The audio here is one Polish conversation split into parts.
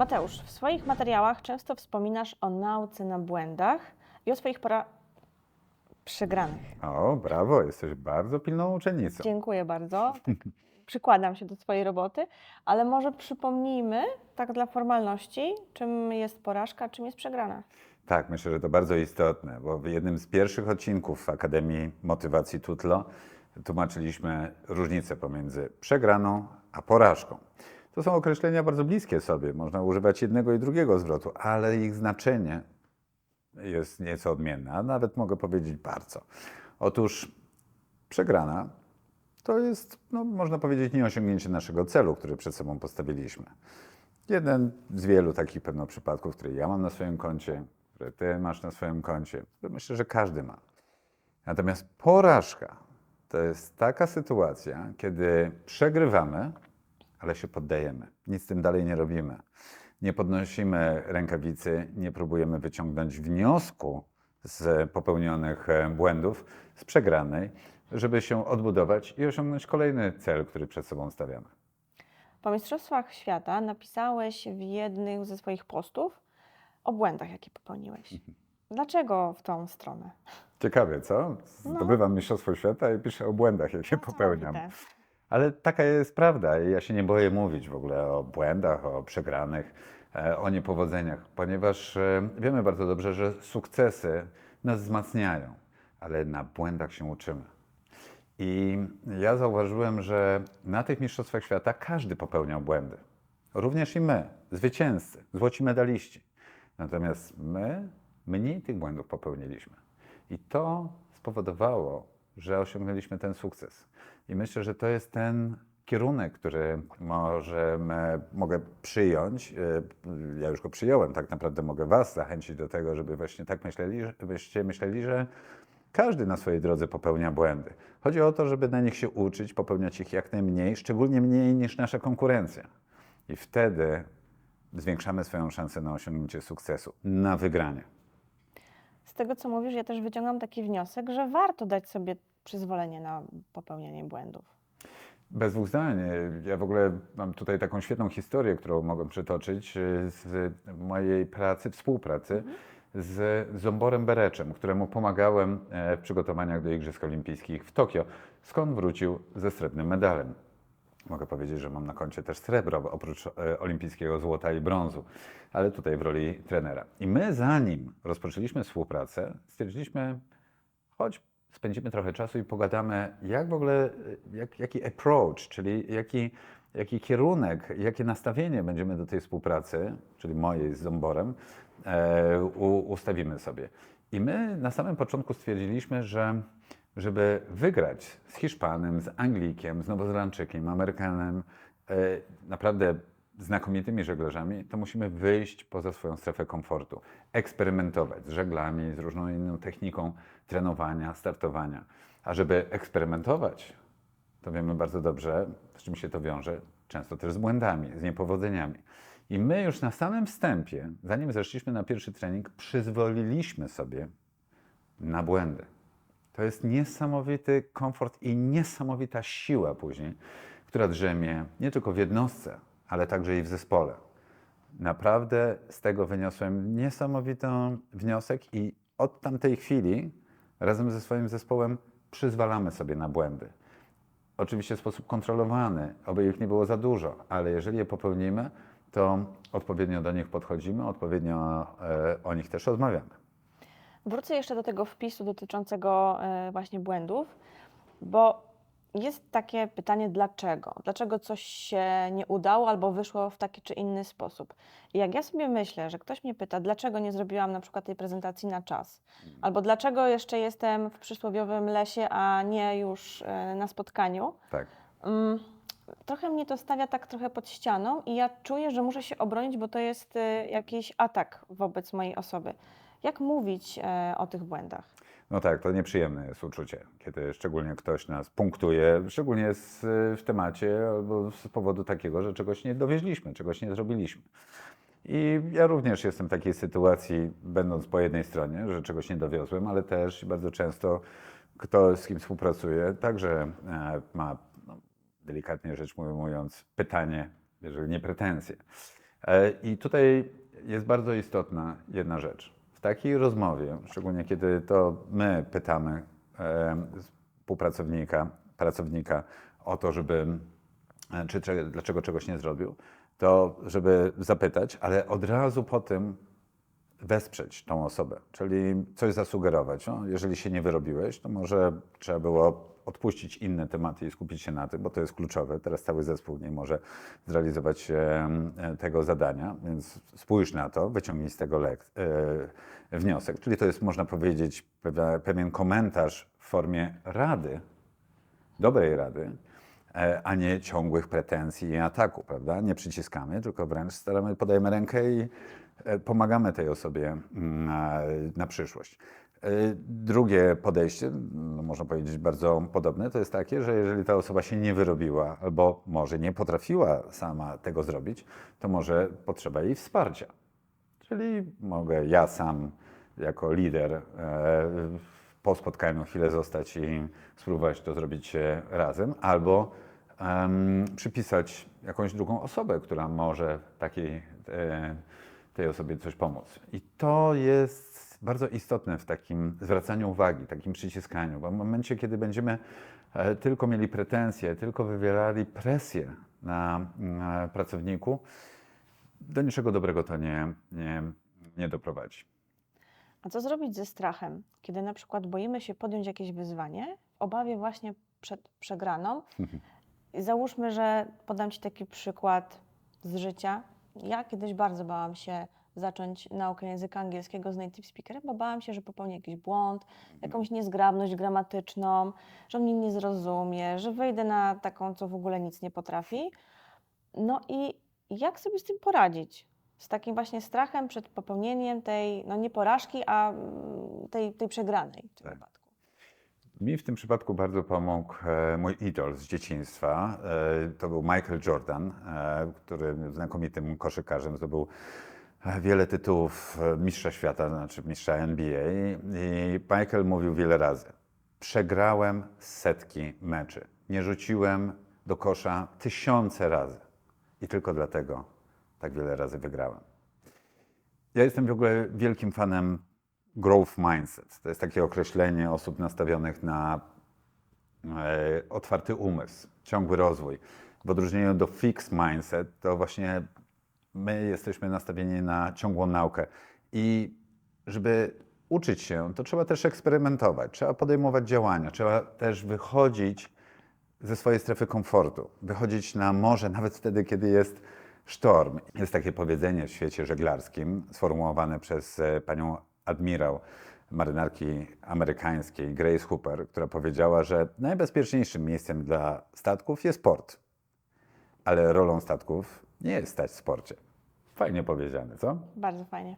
Mateusz, w swoich materiałach często wspominasz o nauce na błędach i o swoich pora... przegranych. O, brawo, jesteś bardzo pilną uczennicą. Dziękuję bardzo. Tak, przykładam się do swojej roboty, ale może przypomnijmy, tak dla formalności, czym jest porażka, czym jest przegrana. Tak, myślę, że to bardzo istotne, bo w jednym z pierwszych odcinków Akademii Motywacji Tutlo tłumaczyliśmy różnicę pomiędzy przegraną a porażką. To są określenia bardzo bliskie sobie, można używać jednego i drugiego zwrotu, ale ich znaczenie jest nieco odmienne, a nawet mogę powiedzieć bardzo. Otóż przegrana to jest, no, można powiedzieć, nieosiągnięcie naszego celu, który przed sobą postawiliśmy. Jeden z wielu takich pewno przypadków, które ja mam na swoim koncie, które ty masz na swoim koncie, myślę, że każdy ma. Natomiast porażka to jest taka sytuacja, kiedy przegrywamy, ale się poddajemy. Nic z tym dalej nie robimy. Nie podnosimy rękawicy, nie próbujemy wyciągnąć wniosku z popełnionych e, błędów, z przegranej, żeby się odbudować i osiągnąć kolejny cel, który przed sobą stawiamy. Po Mistrzostwach Świata napisałeś w jednym ze swoich postów o błędach, jakie popełniłeś. Dlaczego w tą stronę? Ciekawie, co? No. Zdobywam Mistrzostwo Świata i piszę o błędach, jakie popełniam. Niesamowite. Ale taka jest prawda ja się nie boję mówić w ogóle o błędach, o przegranych, e, o niepowodzeniach, ponieważ e, wiemy bardzo dobrze, że sukcesy nas wzmacniają, ale na błędach się uczymy. I ja zauważyłem, że na tych Mistrzostwach Świata każdy popełniał błędy. Również i my, zwycięzcy, złoci medaliści. Natomiast my mniej tych błędów popełniliśmy. I to spowodowało, że osiągnęliśmy ten sukces. I myślę, że to jest ten kierunek, który możemy, mogę przyjąć. e, Ja już go przyjąłem, tak naprawdę mogę Was zachęcić do tego, żeby właśnie tak myśleli, żebyście myśleli, że każdy na swojej drodze popełnia błędy. Chodzi o to, żeby na nich się uczyć, popełniać ich jak najmniej, szczególnie mniej niż nasza konkurencja. I wtedy zwiększamy swoją szansę na osiągnięcie sukcesu, na wygranie. Z tego, co mówisz, ja też wyciągam taki wniosek, że warto dać sobie przyzwolenie na popełnianie błędów. Bez dwóch zdań. Ja w ogóle mam tutaj taką świetną historię, którą mogę przytoczyć e, z mojej pracy, współpracy z Zomborem Bereczem, któremu pomagałem e, w przygotowaniach do Igrzysk Olimpijskich w Tokio, skąd wrócił ze srebrnym medalem. Mogę powiedzieć, że mam na koncie też srebro, oprócz e, olimpijskiego złota i brązu, ale tutaj w roli trenera. I my, zanim rozpoczęliśmy współpracę, stwierdziliśmy, chodź, spędzimy trochę czasu i pogadamy, jak w ogóle, e, jak, jaki approach, czyli jaki, jaki kierunek, jakie nastawienie będziemy do tej współpracy, czyli mojej z Zomborem, e, u, ustawimy sobie. I my na samym początku stwierdziliśmy, że żeby wygrać z Hiszpanem, z Anglikiem, z Nowozelandczykiem, Amerykanem, e, naprawdę znakomitymi żeglarzami, to musimy wyjść poza swoją strefę komfortu, eksperymentować z żeglami, z różną inną techniką trenowania, startowania. A żeby eksperymentować, to wiemy bardzo dobrze, z czym się to wiąże, często też z błędami, z niepowodzeniami. I my już na samym wstępie, zanim zeszliśmy na pierwszy trening, przyzwoliliśmy sobie na błędy. To jest niesamowity komfort i niesamowita siła później, która drzemie nie tylko w jednostce, ale także i w zespole. Naprawdę z tego wyniosłem niesamowity wniosek i od tamtej chwili razem ze swoim zespołem przyzwalamy sobie na błędy. Oczywiście w sposób kontrolowany, aby ich nie było za dużo, ale jeżeli je popełnimy, to odpowiednio do nich podchodzimy, odpowiednio e, o nich też rozmawiamy. Wrócę jeszcze do tego wpisu dotyczącego e, właśnie błędów, bo jest takie pytanie, dlaczego? Dlaczego coś się nie udało albo wyszło w taki czy inny sposób? I jak ja sobie myślę, że ktoś mnie pyta, dlaczego nie zrobiłam na przykład tej prezentacji na czas, albo dlaczego jeszcze jestem w przysłowiowym lesie, a nie już e, na spotkaniu, Tak. Mm, trochę mnie to stawia tak trochę pod ścianą i ja czuję, że muszę się obronić, bo to jest y, jakiś atak wobec mojej osoby. Jak mówić e, o tych błędach? No tak, to nieprzyjemne jest uczucie, kiedy szczególnie ktoś nas punktuje, szczególnie z, w temacie albo z powodu takiego, że czegoś nie dowieźliśmy, czegoś nie zrobiliśmy. I ja również jestem w takiej sytuacji, będąc po jednej stronie, że czegoś nie dowiozłem, ale też bardzo często kto z kim współpracuje, także e, ma, no, delikatnie rzecz mówiąc, pytanie, jeżeli nie pretensje. E, I tutaj jest bardzo istotna jedna rzecz. W takiej rozmowie, szczególnie kiedy to my pytamy współpracownika, pracownika o to, żeby e, czy, czy dlaczego czegoś nie zrobił, to żeby zapytać, ale od razu po tym wesprzeć tą osobę, czyli coś zasugerować. No, jeżeli się nie wyrobiłeś, to może trzeba było odpuścić inne tematy i skupić się na tym, bo to jest kluczowe. Teraz cały zespół nie może zrealizować e, tego zadania, więc spójrz na to, wyciągnij z tego lek- e, wniosek. Czyli to jest, można powiedzieć, pewien komentarz w formie rady, dobrej rady, e, a nie ciągłych pretensji i ataku, prawda? Nie przyciskamy, tylko wręcz staramy, podajemy rękę i pomagamy tej osobie mm, na, na przyszłość. E, Drugie podejście, no można powiedzieć bardzo podobne, to jest takie, że jeżeli ta osoba się nie wyrobiła albo może nie potrafiła sama tego zrobić, to może potrzeba jej wsparcia. Czyli mogę ja sam jako lider e, po spotkaniu chwilę zostać i spróbować to zrobić e, razem, albo em, przypisać jakąś drugą osobę, która może takiej, e, tej osobie coś pomóc. I to jest bardzo istotne w takim zwracaniu uwagi, takim przyciskaniu, bo w momencie, kiedy będziemy e, tylko mieli pretensje, tylko wywierali presję na, pracowniku, do niczego dobrego to nie, nie, nie doprowadzi. A co zrobić ze strachem, kiedy na przykład boimy się podjąć jakieś wyzwanie w obawie właśnie przed przegraną? I załóżmy, że podam Ci taki przykład z życia. Ja kiedyś bardzo bałam się zacząć naukę języka angielskiego z native speakerem, bo bałam się, że popełnię jakiś błąd, jakąś niezgrabność gramatyczną, że on mnie nie zrozumie, że wejdę na taką, co w ogóle nic nie potrafi. No i jak sobie z tym poradzić? Z takim właśnie strachem przed popełnieniem tej, no nie porażki, a mm, tej, tej przegranej w tym Tak. wypadku. Mi w tym przypadku bardzo pomógł e, mój idol z dzieciństwa. E, To był Michael Jordan, e, który znakomitym koszykarzem zdobył wiele tytułów e, mistrza świata, znaczy mistrza NBA. I Michael mówił wiele razy: Przegrałem setki meczy. Nie rzuciłem do kosza tysiące razy. I tylko dlatego tak wiele razy wygrałem. Ja jestem w ogóle wielkim fanem growth mindset. To jest takie określenie osób nastawionych na e, otwarty umysł, ciągły rozwój. W odróżnieniu do fixed mindset, to właśnie my jesteśmy nastawieni na ciągłą naukę. I żeby uczyć się, to trzeba też eksperymentować, trzeba podejmować działania, trzeba też wychodzić ze swojej strefy komfortu, wychodzić na morze nawet wtedy, kiedy jest sztorm. Jest takie powiedzenie w świecie żeglarskim sformułowane przez e, panią admirał marynarki amerykańskiej Grace Hooper, która powiedziała, że najbezpieczniejszym miejscem dla statków jest port, ale rolą statków nie jest stać w sporcie. Fajnie powiedziane, co? Bardzo fajnie.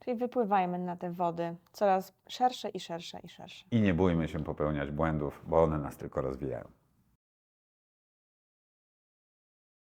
Czyli wypływajmy na te wody coraz szersze i szersze i szersze. I nie bójmy się popełniać błędów, bo one nas tylko rozwijają.